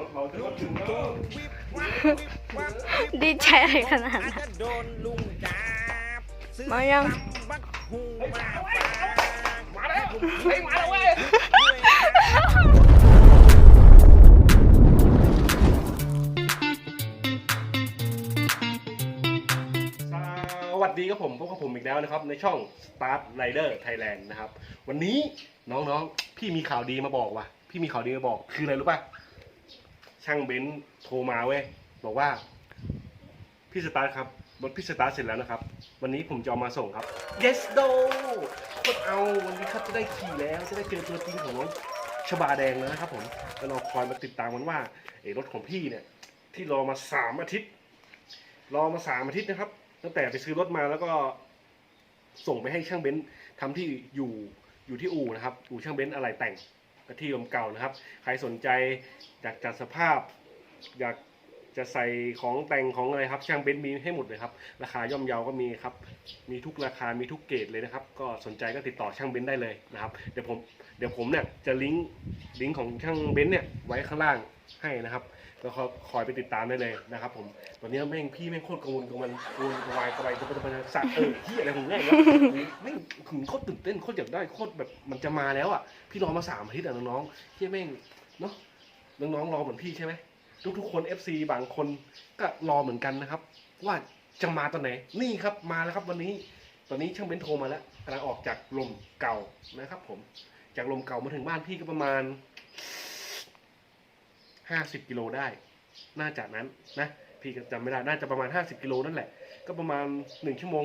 รถเราจะมาถึงแล้วดีใจอะไรขนาดนั้นมายังมาแล้วเฮ้ยมาแล้วเว้ยสวัสดีครับผมพบกับผมอีกแล้วนะครับ ในช่อง Start Rider Thailand นะครับ วันนี้น้องๆ พี่มีข่าวดีมาบอกว่ะ พี่มีข่าวดีมาบอกคืออะไรรู้ป่ะ ช่างเบนซ์โทรมาเว้ยบอกว่า พี่สตาร์ทครับรถพี่สตาร์ทเสร็จแล้วนะครับ วันนี้ผมจะเอามาส่งครับ yes do โคตรเอาวันนี้ครับจะได้ขี่แล้วจะได้เจอตัวจริงของน้องชบาแดงแล้วนะครับผมแล้วเราคอยมาติดตามกันว่าไอ้รถของพี่เนี่ย ที่รอมาสามอาทิตย์ รอมาสามอาทิตย์นะครับ ตั้งแต่ไปซื้อรถมาแล้วก็ ส่งไปให้ช่างเบนซ์ทำที่อยู่อยู่ที่อู่นะครับอู่ช่างเบนซ์อะไรแต่ง ที่ลมเก่านะครับ ใครสนใจอยากจัดสภาพ อยากจะใส่ของแต่งของอะไรครับ ช่างเบนซ์มีให้หมดเลยครับ ราคาย่อมเยาก็มีครับ มีทุกราคา มีทุกเกรดเลยนะครับ ก็สนใจก็ติดต่อช่างเบนซ์ได้เลยนะครับ เดี๋ยวผม เดี๋ยวผมเนี่ยจะลิงก์ลิงก์ของช่างเบนซ์เนี่ยไว้ข้างล่างให้นะครับแล้วก็คอยไปติดตามได้เลยนะครับผม ตอนนี้แม่งพี่แม่งโคตรกังวลกังวลกังวลกระวายกระวายจะจะจะสัตว์เออที่อะไรของแม่งเนี่ยแม่งถึงโคตรตื่นเต้นโคตรอยากได้โคตรแบบมันจะมาแล้วอะพี่รอมาสามอาทิตย์อะน้องๆที่แม่งเนาะน้องๆรอเหมือนพี่ใช่ไหมทุกๆคน FC บางคนก็รอเหมือนกันนะครับ ว่าจะมาตอนไหนนี่ครับมาแล้วครับวันนี้ตอนนี้ช่างเบนโทรมาแล้วกำลังออกจากลมเก่านะครับ ผม จากลมเก่ามาถึงบ้านพี่ก็ประมาณห้าสิบกิโลได้ น่าจะนั้นนะ พี่ก็จำไม่ได้น่าจะประมาณห้าสิบกิโลนั่นแหละ ก็ประมาณหนึ่งชั่วโมง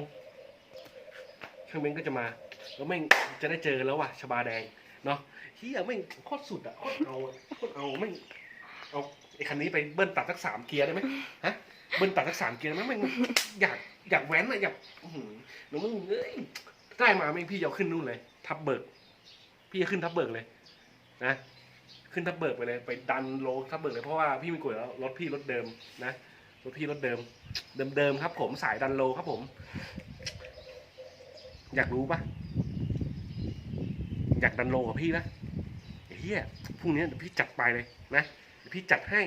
ช่างเบนซ์ก็จะมาแล้วแม่งจะได้เจอแล้วว่ะชบาแดงเนาะเฮียแม่งโคตรสุดอะโคตรเอาโคตรเอาแม่งเอาไอ้คันนี้ไปเบิ้ลตัดสักสามเกียร์ได้ไหมฮะเบิ้ลตัดสักสามเกียร์ได้ไหมแม่งอยากอยากแว้นอะอยากหนูมึงเอ้ยได้มาแม่งพี่จะขึ้นนู่นเลย ทับเบิก พี่จะขึ้นทับเบิกเลยนะขึ้นทับเบิกไปเลย ไปดันโลทับเบิกเลยเพราะว่าพี่มีกฎแล้วรถพี่รถเดิมนะ รถพี่รถเดิม เดิมๆครับ ผมสายดันโลครับผม อยากรู้ปะอยากดันโลกับพี่ปะเฮียพรุ่งนี้เดี๋ยวพี่จัดไปเลยนะเดี๋ยวพี่จัดให้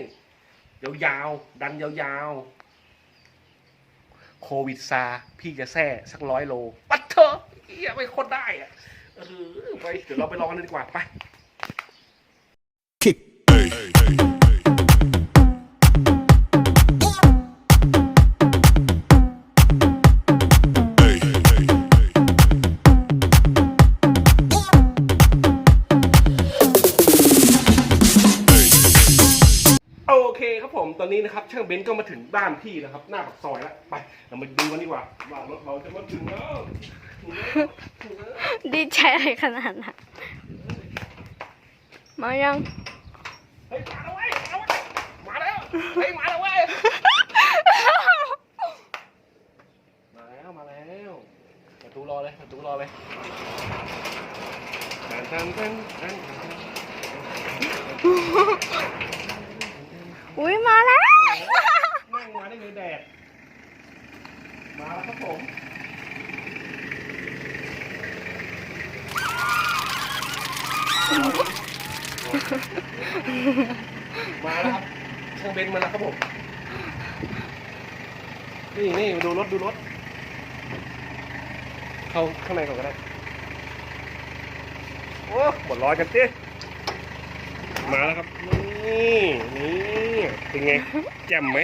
ยาวๆดันยาวๆโควิดซา พี่จะแซ่สักร้อยโลปัดเถอะเฮียไม่โคตรได้อะเออไปเดี๋ยวเราไปลองกันเลยดีกว่าไป เบนซ์ก็มาถึงบ้านพี่แล้วครับ หน้าปากซอยแล้วไปเรามาดูกันดีกว่าว่ารถเราจะมาถึงแล้วดีใจอะไรขนาดนั้นมายังเฮ้ยมาแล้วเว้ยมาแล้วเว้ยมาแล้วเฮ้ยมาแล้วเว้ยมาแล้วมาแล้วประตูรอเลยประตูรอเลยทันทันทันทันทันอุ้ยมาแล้ว นั่งมาได้ไงแดด มาแล้วครับผมมาแล้วครับช่างเบนซ์มาแล้วครับผมนี่นี่ดูรถดูรถ เข้าข้างในก่อนก็ได้ โอ้หมดร้อยกันสิมาแล้วครับ นี่นี่เป็นไงแจ่มไหม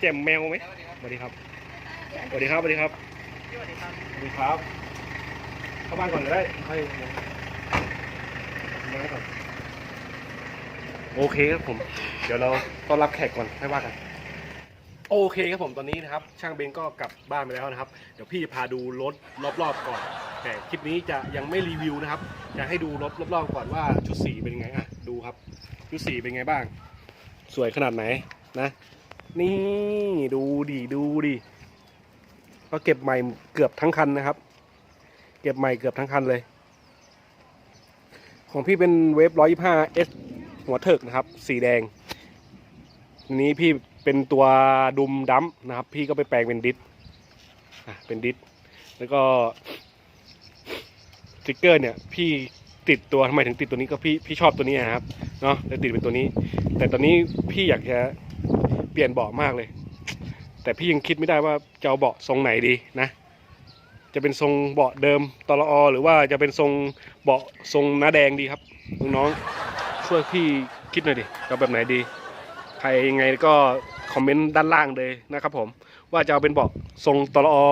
แจ่มแมวไหมสวัสดีครับ สวัสดีครับสวัสดีครับสวัสดีครับ เข้าบ้านก่อนก็ได้ให้มาก่อนโอเคครับผม เดี๋ยวเราต้อนรับแขกก่อนให้ว่ากัน โอเคครับผมตอนนี้นะครับ ช่างเบนก็กลับบ้านไปแล้วนะครับ เดี๋ยวพี่จะพาดูรถรอบๆก่อน แต่คลิปนี้จะยังไม่รีวิวนะครับ จะให้ดูรถรอบๆก่อนว่าชุดสีเป็นยังไงอะดูครับ ชุดสีเป็นไงบ้าง สวยขนาดไหนนะ นี่ดูดิดูดิ ก็เก็บใหม่เกือบทั้งคันนะครับ เก็บใหม่เกือบทั้งคันเลย ของพี่เป็นเวฟร้อยยี่ห้าเอสหัวเถิกนะครับ สีแดงนี้พี่เป็นตัวดุมดัมนะครับ พี่ก็ไปแปลงเป็นดิสเป็นดิสแล้วก็สติ๊กเกอร์เนี่ยพี่ติดตัวทำไมถึงติดตัวนี้ก็พี่พี่ชอบตัวนี้นะครับเนาะเลยติดเป็นตัวนี้ แต่ตอนนี้พี่อยากจะเปลี่ยนเบาะมากเลย แต่พี่ยังคิดไม่ได้ว่าจะเอาเบาะทรงไหนดีนะ จะเป็นทรงเบาะเดิมตลออหรือว่าจะเป็นทรงเบาะทรงหน้าแดงดีครับน้องๆช่วยพี่คิดหน่อยดิเอาแบบไหนดี ใครยังไงก็คอมเมนต์ด้านล่างเลยนะครับผมว่าจะเอาเป็นเบาะทรงตลออ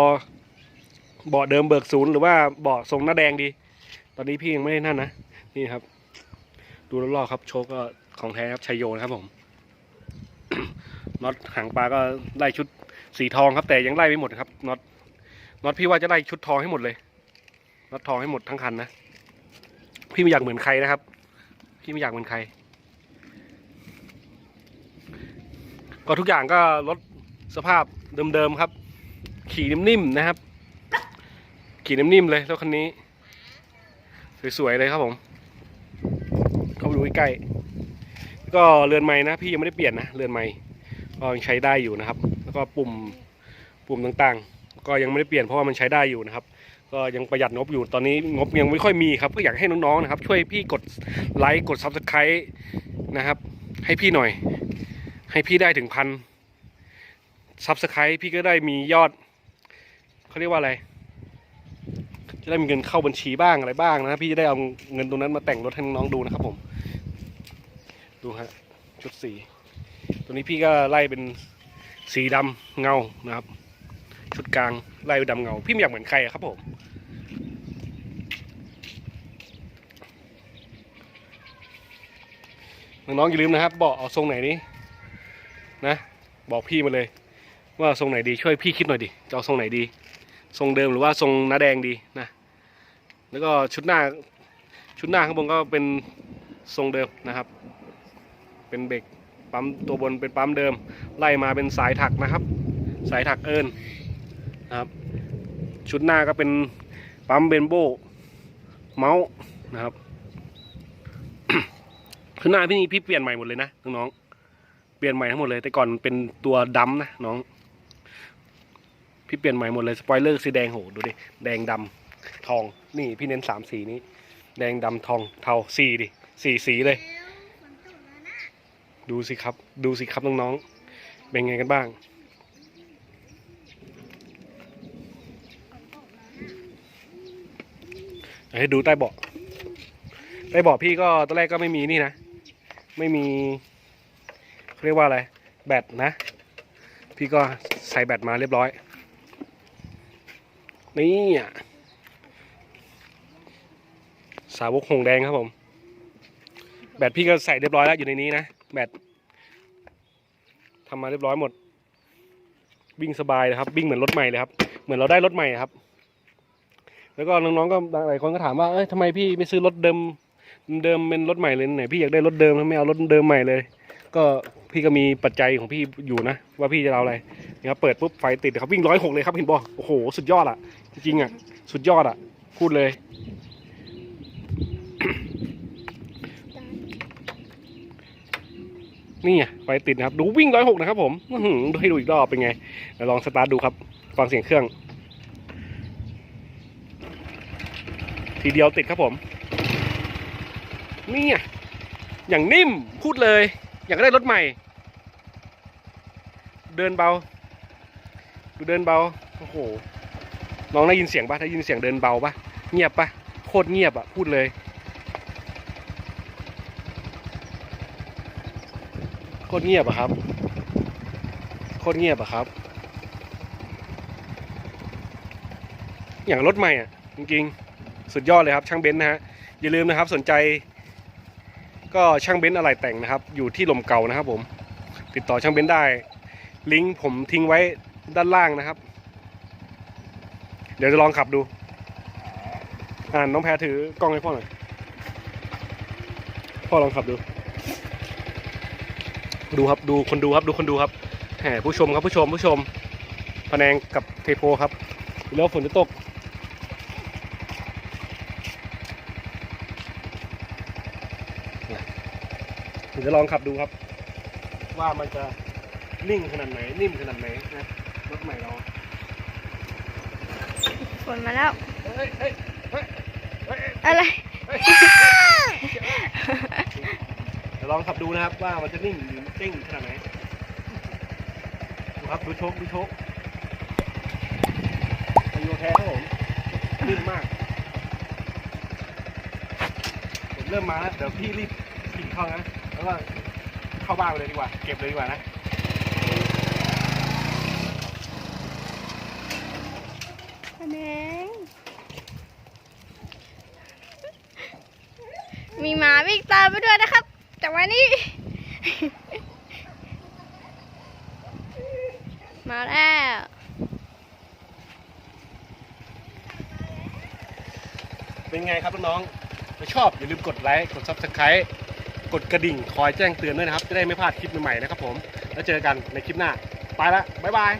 เบาะเดิมเบิกศูนย์หรือว่าเบาะทรงหน้าแดงดี ตอนนี้พี่ยังไม่ได้นั่นนะนี่ครับ ดูรอบๆครับโชคก็ของแท้ครับชัยโยนะครับผมน็อตหางปลาก็ไล่ชุด สีทองครับ แต่ยังไล่ไม่หมดครับน็อตน็อตพี่ว่าจะไล่ชุดทองให้หมดเลยน็อตทองให้หมดทั้งคันนะพี่ไม่อยากเหมือนใครนะครับ พี่ไม่อยากเหมือนใคร ก็ทุกอย่างก็ลดสภาพเดิมๆครับ ขี่นิ่มๆนะครับ ขี่นิ่มๆเลยรถคันนี้ สวยๆเลยครับผมเข้าไปดูใกล้ก็เรือนไม้นะ พี่ยังไม่ได้เปลี่ยนนะเรือนไม้ก็ยังใช้ได้อยู่นะครับ แล้วก็ปุ่มปุ่มต่างๆ ก็ยังไม่ได้เปลี่ยนเพราะว่ามันใช้ได้อยู่นะครับ ก็ยังประหยัดงบอยู่ตอนนี้งบยังไม่ค่อยมีครับ ก็อยากให้น้องๆนะครับ ช่วยพี่กดไลค์กด subscribe นะครับ ให้พี่หน่อย ให้พี่ได้ถึงพัน subscribe พี่ก็ได้มียอดเขาเรียกว่าอะไรจะได้มีเงินเข้าบัญชีบ้างอะไรบ้างนะพี่จะได้เอาเงินตรงนั้นมาแต่งรถให้น้องๆดูนะครับผม ดูฮะชุดสีตัวนี้พี่ก็ไล่เป็น สีดำเงานะครับ ชุดกลางล่เป็นดำเงา พี่ไม่อยากเหมือนใครครับผมน้องๆอย่าลืมนะครับบอกเอาทรงไหนนี้นะ บอกพี่มาเลย ว่าทรงไหนดีช่วยพี่คิดหน่อยดิจะเอาทรงไหนดี ทรงเดิมหรือว่าทรงหน้าแดงดีนะ แล้วก็ชุดหน้าชุดหน้าข้างบนก็เป็นทรงเดิมนะครับ เป็นเบรก ปั๊มตัวบนเป็นปั๊มเดิม ไล่มาเป็นสายถักนะครับ สายถักเอิญนะครับ ชุดหน้าก็เป็นปั๊มเบนโบเมาส์นะครับชุดหน้าพี่นี่พี่เปลี่ยนใหม่หมดเลยนะน้องๆเปลี่ยนใหม่ทั้งหมดเลย แต่ก่อนเป็นตัวดำนะน้อง พี่เปลี่ยนใหม่หมดเลยสปอยเลอร์สีแดงโหดูดิแดงดำทองนี่พี่เน้นสามสีนี้ แดงดำทองเทาสีดิสี่สีเลย ดูสิครับ ดูสิครับน้องๆ เป็นไงกันบ้าง ให้ดูใต้เบาะใต้เบาะพี่ก็ตอนแรกก็ไม่มีนี่นะ ไม่มีเขาเรียกว่าอะไร แบตนะ พี่ก็ใส่แบตมาเรียบร้อย นี่อะสาวกหงแดงครับผม แบตพี่ก็ใส่เรียบร้อยแล้วอยู่ในนี้นะ แบตทำมาเรียบร้อยหมด วิ่งสบายเลยครับ วิ่งเหมือนรถใหม่เลยครับ เหมือนเราได้รถใหม่ครับ แล้วก็น้องๆก็หลายคนก็ถามว่าเอ้ยทำไมพี่ไม่ซื้อรถเดิม เดิมเป็นรถใหม่เลยไหนพี่อยากได้รถเดิมทำไมเอารถเดิมใหม่เลย ก็พี่ก็มีปัจจัยของพี่อยู่นะ ว่าพี่จะเอาอะไรนี่ครับเปิดปุ๊บไฟติดครับวิ่งร้อยหกเลยครับเห็นบ่โอ้โหสุดยอดอะ จริงๆอะสุดยอดอะ พูดเลย นี่ไงไฟติดนะครับ ดูวิ่งร้อยหกนะครับผมดูให้ดูอีกรอบเป็นไงเดี๋ยวลองสตาร์ทดูครับ ฟังเสียงเครื่อง ทีเดียวติดครับผม นี่ไงอย่างนิ่มพูดเลย อยากได้รถใหม่ เดินเบา ดูเดินเบา โอ้โหน้องได้ยินเสียงปะได้ยินเสียงเดินเบาปะเงียบปะโคตรเงียบอะพูดเลย โค ตรเงียบอะครับ โคตรเงียบอะครับ อย่างรถใหม่อะจริงๆ สุดยอดเลยครับ ช่างเบนซ์นะฮะ อย่าลืมนะครับสนใจ ก็ช่างเบนซ์อะไรแต่งนะครับ อยู่ที่ลมเก่านะครับ ผม ติดต่อช่างเบนซ์ได้ ลิงก์ผมทิ้งไว้ด้านล่างนะครับ เดี๋ยวจะลองขับดู อ่าน้องแพรถือกล้องให้พ่อหน่อย พ่อลองขับดู ดูครับดูคนดูครับดูคนดูครับแหมผู้ชมครับผู้ชมผู้ชมพะแนงกับเทโพครับ แล้วฝนจะตกเดี๋ยวจะลองขับดูครับ ว่ามันจะนิ่งขนาดไหน นิ่มขนาดไหนนะรถใหม่เราฝนมาแล้วเฮ้ยเฮ้ยเฮ้ยเฮ้ยอะไรเดี๋ยวล องขับดูนะครับว่ามันจะนิ่งหรือเด้งขนาดไหนดูครับดูโชคดูโชคเป็นโยแท้ครับผมนิ่มมาก ผมเริ่มมาแล้วเดี๋ยวพี่รีบขี่เข้านะแล้วก็เข้าบ้านไปเลยดีกว่า เก็บเลยดีกว่านะแนนมีหมาวิ่งตามไป นะครับแต่มาแล้วเป็นไงครับน้องๆถ้าชอบอย่าลืมกดไลค์กด subscribe กดกระดิ่งคอยแจ้งเตือนด้วยนะครับ จะได้ไม่พลาดคลิปใหม่ๆนะครับผม แล้วเจอกันในคลิปหน้า ไปละบ๊ายบาย